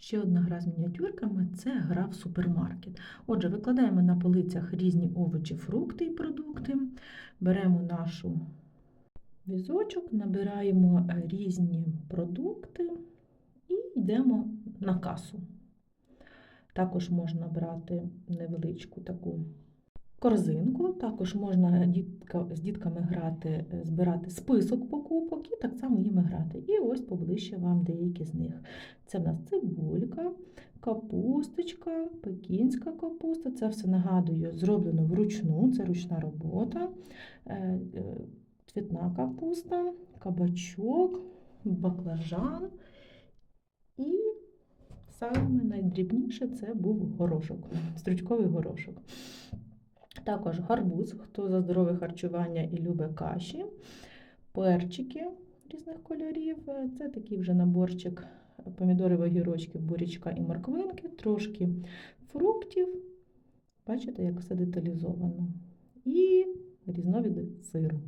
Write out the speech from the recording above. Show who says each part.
Speaker 1: Ще одна гра з мініатюрками це гра в супермаркет. Отже, викладаємо на полицях різні овочі, фрукти і продукти. Беремо нашу візочок, набираємо е, різні продукти і йдемо на касу. Також можна брати невеличку таку корзинку, також можна дітка, з дітками грати, е, збирати список покупок і так само їми грати. І ось поближче вам деякі з них. Це в нас цибулька, капусточка, пекінська капуста. Це все нагадую, зроблено вручну, це ручна робота, е, е, цвітна капуста, кабачок, баклажан. І саме найдрібніше це був горошок, стручковий горошок. Також гарбуз, хто за здорове харчування і любить каші, перчики різних кольорів. Це такий вже наборчик помідорів, огірочки, бурячка і морквинки, трошки фруктів. Бачите, як все деталізовано. І різновіди сиру.